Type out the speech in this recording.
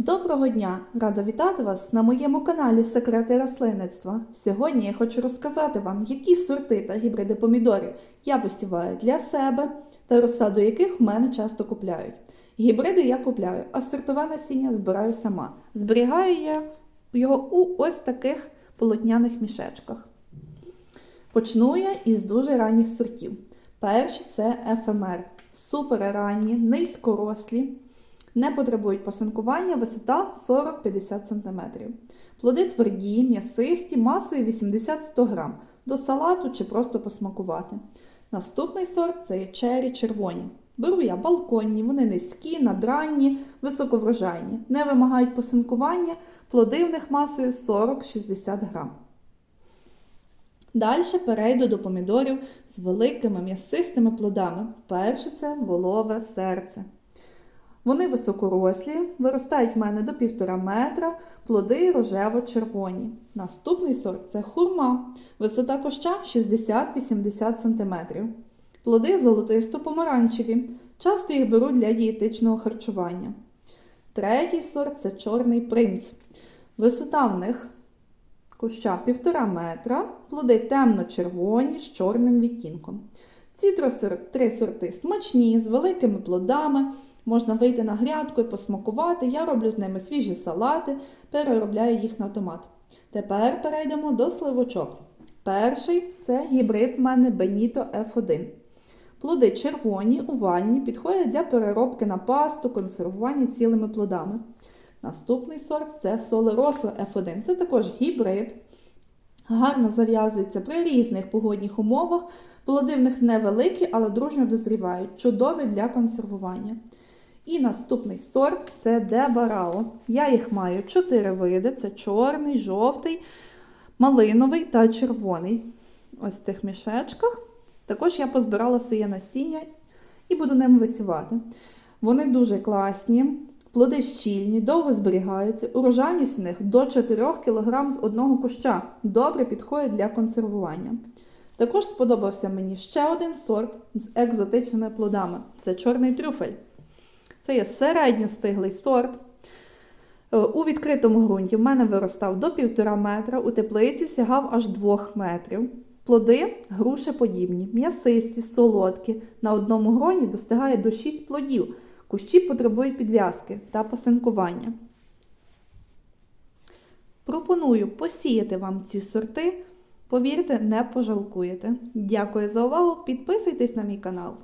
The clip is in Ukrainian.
Доброго дня! Рада вітати вас на моєму каналі Секрети рослинництва. Сьогодні я хочу розказати вам, які сорти та гібриди помідорів я висіваю для себе та розсаду яких в мене часто купляють. Гібриди я купляю, а сортове насіння збираю сама. Зберігаю я його у ось таких полотняних мішечках. Почну я із дуже ранніх сортів. Перші це ефемер. Супер ранні, низькорослі. Не потребують пасинкування, висота 40-50 см. Плоди тверді, м'ясисті, масою 80-100 г до салату чи просто посмакувати. Наступний сорт це є чері червоні. Беру я балконні, вони низькі, надранні, високоврожайні, не вимагають пасинкування, плоди в них масою 40-60 г. Далі перейду до помідорів з великими м'ясистими плодами. Перше це волове серце. Вони високорослі, виростають в мене до 1,5 метра, плоди рожево-червоні. Наступний сорт це хурма, висота куща 60-80 см. Плоди золотисто-помаранчеві. Часто їх беруть для дієтичного харчування. Третій сорт це чорний принц. Висота в них куща 1,5 метра, плоди темно-червоні з чорним відтінком. Ці три сорти смачні, з великими плодами. Можна вийти на грядку і посмакувати. Я роблю з ними свіжі салати, переробляю їх на томат. Тепер перейдемо до сливочок. Перший це гібрид в мене Benito F1. Плоди червоні, овальні, підходять для переробки на пасту, консервування цілими плодами. Наступний сорт це Солеросо F1. Це також гібрид. Гарно зав'язується при різних погодних умовах. Плоди в них невеликі, але дружньо дозрівають, чудові для консервування. І наступний сорт це Дебарао. Я їх маю 4 види: це чорний, жовтий, малиновий та червоний. Ось в тих мішечках. Також я позбирала своє насіння і буду ним висівати. Вони дуже класні, плоди щільні, довго зберігаються. Урожайність у них до 4 кг з одного куща. Добре підходять для консервування. Також сподобався мені ще один сорт з екзотичними плодами це чорний трюфель. Це є середньостиглий сорт. Е, У відкритому ґрунті в мене виростав до 1,5 метра, у теплиці сягав аж 2 метрів. Плоди грушеподібні, м'ясисті, солодкі. На одному гроні достигає до 6 плодів. Кущі потребують підв'язки та посинкування. Пропоную посіяти вам ці сорти. Повірте, не пожалкуєте. Дякую за увагу! Підписуйтесь на мій канал.